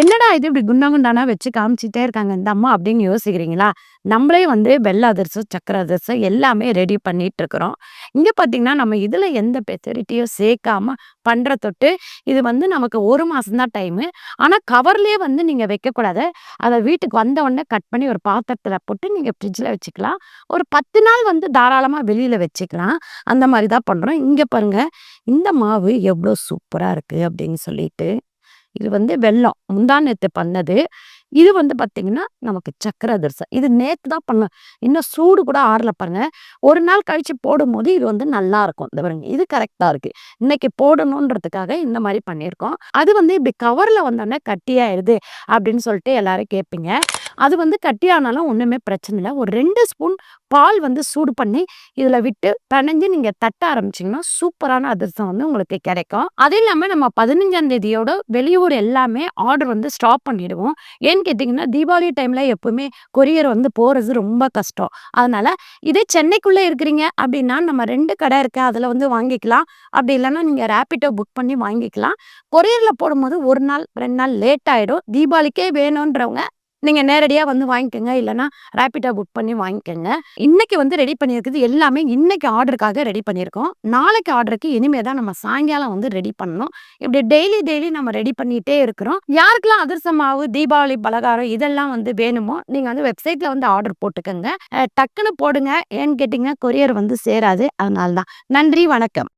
என்னடா இது இப்படி குண்டா குண்டானா வச்சு காமிச்சிட்டே இருக்காங்க இந்த அம்மா அப்படின்னு யோசிக்கிறீங்களா? நம்மளே வந்து வெள்ளை அதிரசம் சக்கர அதிரசம் எல்லாமே ரெடி பண்ணிட்டு இருக்கிறோம். இங்க பாத்தீங்கன்னா நம்ம இதுல எந்த பெச்சரிட்டியும் சேர்க்காம பண்ற தொட்டு இது வந்து நமக்கு ஒரு மாசம் தான் டைமு ஆனா கவர்லயே வந்து நீங்க வைக்கக்கூடாது. அதை வீட்டுக்கு வந்த உடனே கட் பண்ணி ஒரு பாத்திரத்துல போட்டு நீங்க ஃப்ரிட்ஜில் வச்சுக்கலாம். ஒரு பத்து நாள் வந்து தாராளமா வெளியில வச்சுக்கலாம். அந்த மாதிரி தான் பண்றோம். இங்க பாருங்க இந்த மாவு எவ்வளோ சூப்பராக இருக்குது அப்படின்னு சொல்லிட்டு. இது வந்து வெள்ளம் முந்தா நேற்று பண்ணது. இது வந்து பார்த்தீங்கன்னா நமக்கு சக்கர அதிரசம் இது நேற்று தான் பண்ண இன்னும் சூடு கூட ஆறல பாருங்க. ஒரு நாள் கழிச்சு போடும்போது இது வந்து நல்லா இருக்கும். இந்த பாருங்க இது கரெக்டாக இருக்கு. இன்னைக்கு போடணுன்றதுக்காக இந்த மாதிரி பண்ணியிருக்கோம். அது வந்து இப்படி கவரில் வந்தோடனே கட்டியாயிருது அப்படின்னு சொல்லிட்டு எல்லாரும் கேட்பீங்க. அது வந்து கட்டியானாலும் ஒன்றுமே பிரச்சனை இல்லை. ஒரு ரெண்டு ஸ்பூன் பால் வந்து சூடு பண்ணி இதில் விட்டு பிணைஞ்சு நீங்கள் தட்ட ஆரம்பிச்சிங்கன்னா சூப்பரான அதிர்ஷ்டம் வந்து உங்களுக்கு கிடைக்கும். அது இல்லாமல் நம்ம பதினஞ்சாம் தேதியோட வெளியூர் எல்லாமே ஆர்டர் வந்து ஸ்டாப் பண்ணிடுவோம். ஏன்னு கேட்டிங்கன்னா தீபாவளி டைமில் எப்போவுமே கொரியர் வந்து போகிறது ரொம்ப கஷ்டம். அதனால் இதே சென்னைக்குள்ளே இருக்கிறீங்க அப்படின்னா நம்ம ரெண்டு கடை இருக்குது அதில் வந்து வாங்கிக்கலாம். அப்படி இல்லைன்னா நீங்கள் ரேப்பிட்டோ புக் பண்ணி வாங்கிக்கலாம். கொரியரில் போடும்போது ஒரு நாள் ரெண்டு நாள் லேட் ஆகிடும் தீபாவளிக்கே வேணுன்றவங்க நீங்க நேரடியா வந்து வாங்கிக்கோங்க. இல்லைன்னா ரேப்பிடா புக் பண்ணி வாங்கிக்கோங்க. இன்னைக்கு வந்து ரெடி பண்ணியிருக்குது எல்லாமே இன்னைக்கு ஆர்டருக்காக ரெடி பண்ணியிருக்கோம். நாளைக்கு ஆர்டருக்கு இனிமே தான் நம்ம சாயங்காலம் வந்து ரெடி பண்ணணும். இப்படி டெய்லி டெய்லி நம்ம ரெடி பண்ணிட்டே இருக்கிறோம். யாருக்கெல்லாம் அதிர்சம் மாவு தீபாவளி பலகாரம் இதெல்லாம் வந்து வேணுமோ நீங்க வந்து வெப்சைட்ல வந்து ஆர்டர் போட்டுக்கோங்க. டக்குன்னு போடுங்க. ஏன்னு கேட்டீங்கன்னா கொரியர் வந்து சேராது. அதனால தான். நன்றி வணக்கம்.